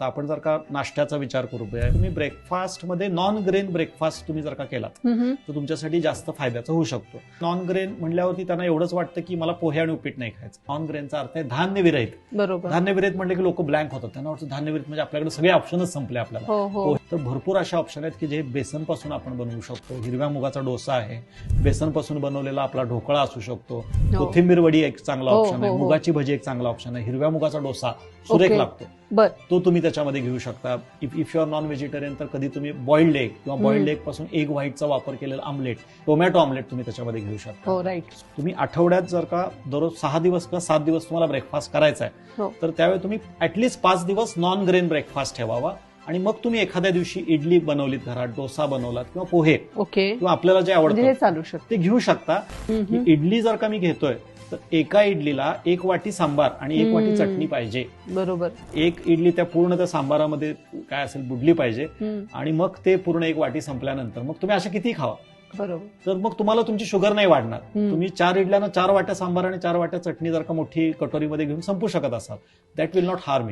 तर आपण जर का नाश्त्याचा विचार करूया तुम्ही ब्रेकफास्टमध्ये नॉन ग्रेन ब्रेकफास्ट तुम्ही जर का केलात. तर तुमच्यासाठी जास्त फायद्याचा होऊ शकतो. नॉन ग्रेन म्हणल्यावरती त्यांना एवढंच वाटतं की मला पोहे आणि उपीट नाही खायचं. नॉन ग्रेनचा अर्थ आहे धान्य विरहित. बरोबर. धान्य विरहित म्हणलं की लोक ब्लँक होतात. त्यांना वाटतं धान्य विरहित म्हणजे आपल्याकडे सगळे ऑप्शनच संपले आपल्याला. हो हो. तर भरपूर अशा ऑप्शन आहेत की जे बेसनपासून आपण बनवू शकतो. हिरव्या मुगाचा डोसा आहे. बेसनपासून बनवलेला आपला ढोकळा असू शकतो. कोथिंबीर वडी एक चांगला हो, ऑप्शन आहे. हो, हो. मुगाची भजी एक चांगला ऑप्शन आहे. हिरव्या मुगाचा डोसा सुरेख. लागतो. तो तुम्ही त्याच्यामध्ये घेऊ शकता. If if you are non vegetarian तर कधी तुम्ही बॉइल्ड एग किंवा बॉइल्ड. एगपासून एग व्हाईटचा वापर केलेला आमलेट टोमॅटो आमलेट तुम्ही त्याच्यामध्ये घेऊ शकता. हो राईट तुम्ही आठवड्यात जर का दररोज सहा दिवस किंवा सात दिवस तुम्हाला ब्रेकफास्ट करायचा आहे हो. तर त्यावेळी तुम्ही ऍटलीस्ट पाच दिवस नॉन ग्रेन ब्रेकफास्ट ठेवावा. आणि मग तुम्ही एखाद्या दिवशी इडली बनवलीत घरात डोसा बनवलात किंवा पोहे. ओके. किंवा आपल्याला जे म्हणजे आवडतं. ते घेऊ शकता. इडली जर का मी घेतोय तर एका इडलीला एक वाटी सांबार आणि एक वाटी. चटणी पाहिजे. बरोबर. एक इडली त्या पूर्ण त्या सांबारामध्ये काय असेल बुडली पाहिजे. आणि मग ते पूर्ण एक वाटी संपल्यानंतर मग तुम्ही अशा किती खावा. बरोबर. तर मग तुम्हाला तुमची शुगर नाही वाढणार. तुम्ही चार इडल्यानं चार वाट्या सांबार आणि चार वाट्या चटणी जर का मोठी कटोरीमध्ये घेऊन संपू शकत असाल दॅट विल नॉट हार्म